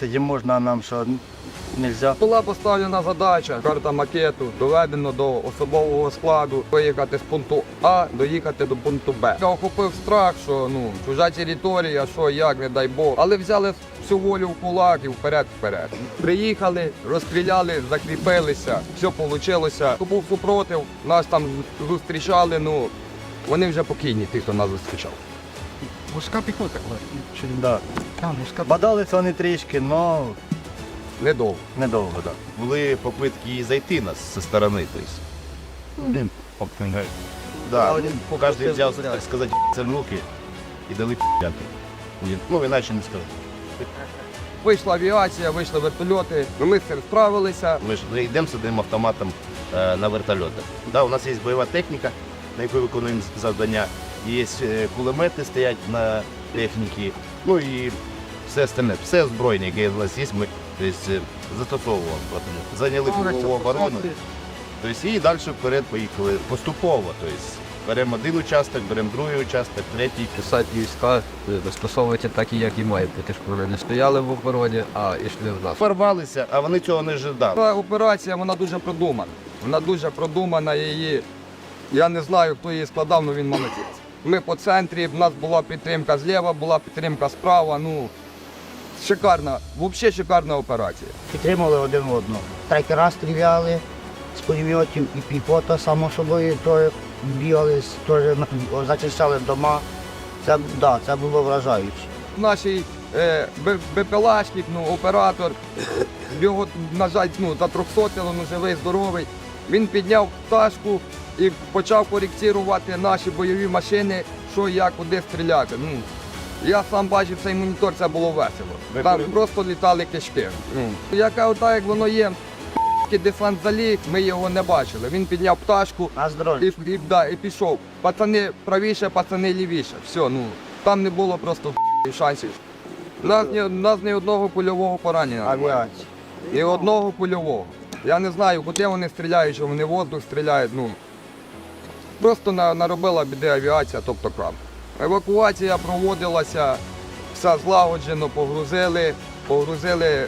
Тоді можна нам що не. Була поставлена задача, карта макету, доведено до особового складу, виїхати з пункту А, доїхати до пункту Б. Я охопив страх, що ну чужа територія, що як, не дай Бог. Але взяли всю волю в кулак і вперед вперед. Приїхали, розстріляли, закріпилися, все вийшло. Хто був супротив, нас там зустрічали. Ну вони вже покійні, ті, хто нас зустрічав. Мужська піхота. Чи Да. Мужська Бадалися вони трішки, але Недовго. недовго. Да. Були попитки зайти нас зі сторони. Тобто. Да, один ну, кожен взяв, так сказати, це в руки і дали п'яти. Ну, іначе не скажу. Вийшла авіація, вийшли вертольоти. Ми з цим справилися. Ми ж не йдемо з одним автоматом е, на вертольотах. Да, у нас є бойова техніка, на яку виконуємо завдання. Є е, кулемети стоять на техніці. Ну і все остальне, все озброєння, яке у нас є, ми тобто, е, застосовували проти них. Зайняли кругову оборону. Тобто, і далі вперед поїхали поступово. Тобто, беремо один участок, беремо другий участок, третій. писати війська, застосовуйте так, як і маєте. Ті ж вони не стояли в обороні, а йшли в нас. Порвалися, а вони цього не ожидали. Та операція вона дуже продумана. Вона дуже продумана її. Я не знаю, хто її складав, але він молодець. Ми по центрі, в нас була підтримка зліва, була підтримка справа. Ну, шикарна, взагалі шикарна операція. підтримали один одного. Трекера стріляли з пулеметів і піхота, само собою теж бігали, теж зачищали дома. Це, да, це було вражаюче. Наш е, БПЛАшник, ну, оператор, його, на жаль, ну, затрьохсотило, ну, живий, здоровий. Він підняв пташку і почав коректувати наші бойові машини, що як, куди стріляти. Ну, я сам бачив цей монітор, це було весело. Там просто літали кишки. Ну, яка ота, як воно є, десант заліг, ми його не бачили. Він підняв пташку, і, і, да, і пішов. Пацани правіше, пацани лівіше. Все, ну там не було просто шансів. У нас ні, у нас ні одного польового поранення. Авіація. Ні одного польового. Я не знаю, куди вони стріляють, що вони в воздух стріляють. Ну, просто наробила біди авіація, тобто крам. Евакуація проводилася, все злагоджено, погрузили, погрузили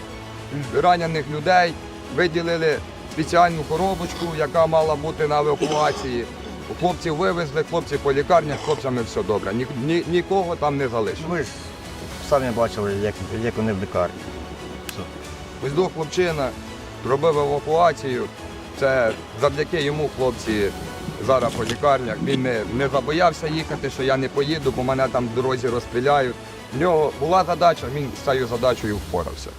ранених людей, виділили спеціальну коробочку, яка мала бути на евакуації. Хлопців вивезли, хлопці по лікарнях, хлопцями все добре. Ні, ні, нікого там не залишили. Ви ж самі бачили, як, як вони в лікарні. Ось до хлопчина робив евакуацію. Це завдяки йому хлопці зараз по лікарнях. Він не, не забоявся їхати, що я не поїду, бо мене там в дорозі розстріляють. В нього була задача, він з цією задачею впорався.